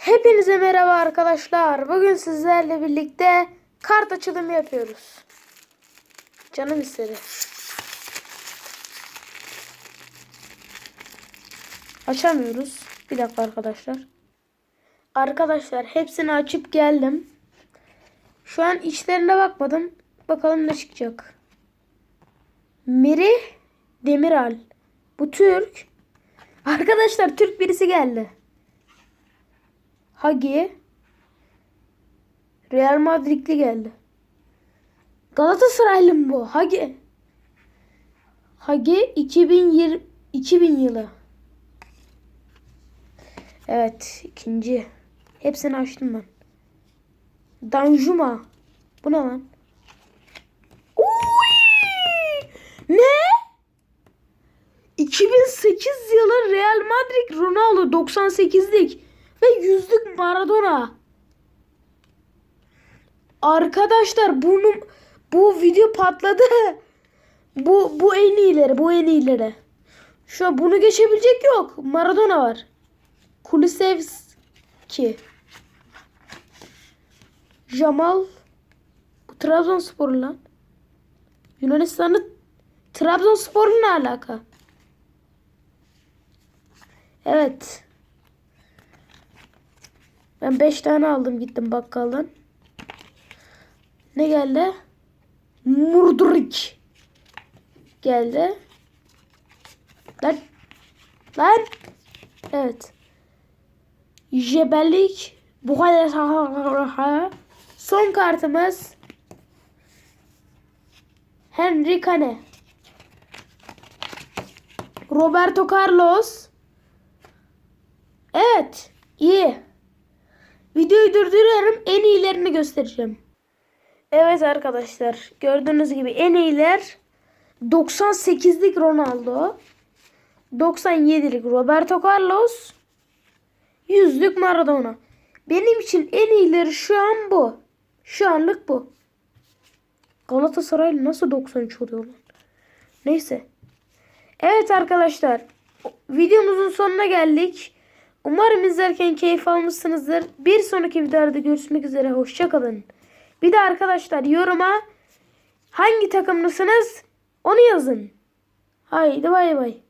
Hepinize merhaba arkadaşlar. Bugün sizlerle birlikte kart açılımı yapıyoruz. Canım istedi. Açamıyoruz. Bir dakika arkadaşlar. Arkadaşlar hepsini açıp geldim. Şu an içlerine bakmadım. Bakalım ne çıkacak. Merih Demiral. Bu Türk. Arkadaşlar Türk birisi geldi. Hagi. Real Madrid'li geldi. Galatasaraylı mı bu? Hagi. Hagi 2020 2000 yılı. Evet, ikinci. Hepsini açtım ben. Danjuma. Bu ne lan? Uy! Ne? 2008 yılı Real Madrid Ronaldo 98'lik ve yüzlük Maradona. Arkadaşlar bunu bu video patladı. Bu bu en iyileri, bu en iyileri. Şu an bunu geçebilecek yok. Maradona var. Kulusevski. Jamal. Bu Trabzonsporlu lan. Yunanistan'ı Trabzonspor'la ne alaka? Evet. Ben 5 tane aldım gittim bakkaldan. Ne geldi? Murdurik. Geldi. Lan. Lan. Evet. Jebellik. Bu kadar. Son kartımız. Henry Kane. Roberto Carlos. Evet. iyi. Videoyu durduruyorum. En iyilerini göstereceğim. Evet arkadaşlar. Gördüğünüz gibi en iyiler 98'lik Ronaldo. 97'lik Roberto Carlos. 100'lük Maradona. Benim için en iyileri şu an bu. Şu anlık bu. Galatasaray nasıl 93 oluyor lan? Neyse. Evet arkadaşlar. Videomuzun sonuna geldik. Umarım izlerken keyif almışsınızdır. Bir sonraki videoda görüşmek üzere. Hoşçakalın. Bir de arkadaşlar yoruma hangi takımlısınız onu yazın. Haydi bay bay.